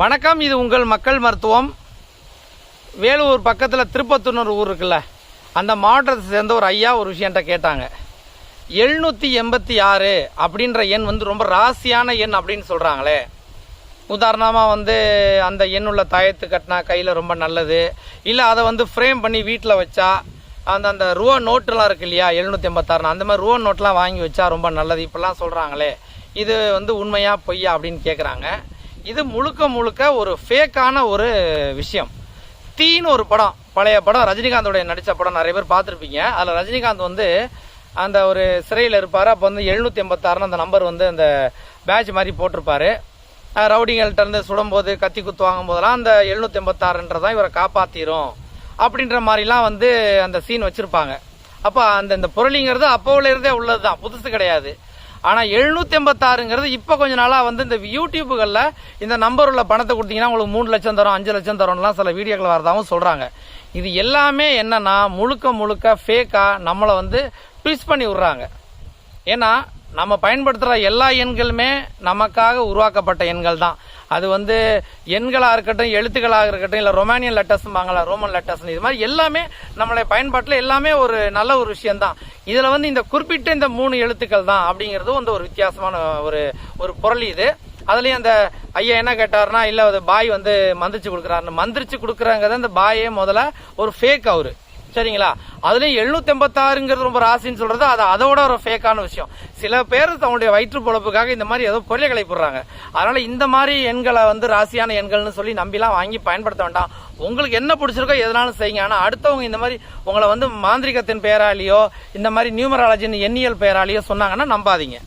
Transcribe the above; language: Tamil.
வணக்கம் இது உங்கள் மக்கள் மருத்துவம். வேலூர் பக்கத்தில் திருப்பத்தூர்னு ஊர் இருக்குல்ல அந்த மாவட்டத்தை சேர்ந்த ஒரு ஐயா ஒரு விஷயம்ட்ட கேட்டாங்க. எழுநூற்றி எண்பத்தி ஆறு அப்படின்ற எண் வந்து ரொம்ப ராசியான எண் அப்படின்னு சொல்கிறாங்களே உதாரணமாக வந்து அந்த எண் உள்ள தாயத்து கட்டினா கையில் ரொம்ப நல்லது. இல்லை அதை வந்து ஃப்ரேம் பண்ணி வீட்டில் வச்சா அந்த அந்த ரூபா நோட்டுலாம் இருக்கு இல்லையா எழுநூற்றி எண்பத்தாறுனா அந்த மாதிரி ரூபா நோட்லாம் வாங்கி வச்சா ரொம்ப நல்லது. இப்படிலாம் சொல்கிறாங்களே இது வந்து உண்மையாக பொய்யா அப்படின்னு கேட்குறாங்க இது முழுக்க முழுக்க ஒரு ஃபேக்கான ஒரு விஷயம். தீன்னு ஒரு படம் பழைய படம் ரஜினிகாந்தோடைய நடித்த படம் நிறைய பேர் பார்த்துருப்பீங்க. அதில் ரஜினிகாந்த் வந்து அந்த ஒரு சிறையில் இருப்பார். அப்போ வந்து எழுநூற்றி எண்பத்தாறுன்னு அந்த நம்பர் வந்து அந்த பேட்ச் மாதிரி போட்டிருப்பாரு. ரவுடிங்கள்ட்ட இருந்து சுடும்போது கத்தி குத்து வாங்கும் போதெல்லாம் அந்த எழுநூற்றி எண்பத்தாறுன்றதான் இவரை காப்பாற்றிரும் அப்படின்ற மாதிரிலாம் வந்து அந்த சீன் வச்சுருப்பாங்க. அப்போ அந்த இந்த பொருளிங்கிறது அப்போவுலேருந்தே உள்ளது தான் புதுசு கிடையாது. ஆனால் எழுநூற்றி எண்பத்தாறுங்கிறது இப்போ கொஞ்ச நாளாக வந்து இந்த யூடியூப்புகளில் இந்த நம்பர் உள்ள பணத்தை கொடுத்தீங்கன்னா உங்களுக்கு மூணு லட்சம் தரும் அஞ்சு லட்சம் தரும்லாம் சில வீடியோக்கள் வரதாகவும் சொல்கிறாங்க இது எல்லாமே என்னென்னா முழுக்க முழுக்க ஃபேக்காக நம்மளை வந்து ட்விஸ்ட் பண்ணி விட்றாங்க. ஏன்னா நம்ம பயன்படுத்துகிற எல்லா எண்களுமே நமக்காக உருவாக்கப்பட்ட எண்கள் தான். அது வந்து எண்களாக இருக்கட்டும் எழுத்துக்களாக இருக்கட்டும் இல்லை ரொமானியன் லெட்டர்ஸ்பாங்களா ரோமன் லெட்டர்ஸ் இது மாதிரி எல்லாமே நம்மளுடைய பயன்பாட்டில் எல்லாமே ஒரு நல்ல ஒரு விஷயம்தான். இதில் வந்து இந்த குறிப்பிட்ட இந்த மூணு எழுத்துக்கள் தான் அப்படிங்கிறது வந்து ஒரு வித்தியாசமான ஒரு ஒரு பொருள் இது. அதுலேயும் அந்த ஐயா என்ன கேட்டார்னா இல்லை அது பாய் வந்து மந்திரிச்சு கொடுக்குறாருன்னு. மந்திரிச்சு கொடுக்குறாங்கிறத அந்த பாயே முதல்ல ஒரு ஃபேக் அவரு. சரிங்களா? அதுலயும் எழுநூத்தி எண்பத்தாறுங்கிறது ரொம்ப ராசின்னு சொல்றது அது அதோட ஒரு ஃபேக்கான விஷயம். சில பேர் தன்னுடைய வயிற்று பொழப்புக்காக இந்த மாதிரி ஏதோ பொருளை கிளப்பிடுறாங்க அதனால இந்த மாதிரி எண்களை வந்து ராசியான எண்கள்னு சொல்லி நம்பிலாம் வாங்கி பயன்படுத்த வேண்டாம். உங்களுக்கு என்ன பிடிச்சிருக்கோ எதனாலும் செய்யுங்க. ஆனால் அடுத்தவங்க இந்த மாதிரி உங்களை வந்து மாந்திரிகத்தின் பெயராலேயோ இந்த மாதிரி நியூமராலஜின் எண்ணியல் பெயராலேயோ சொன்னாங்கன்னா நம்பாதீங்க.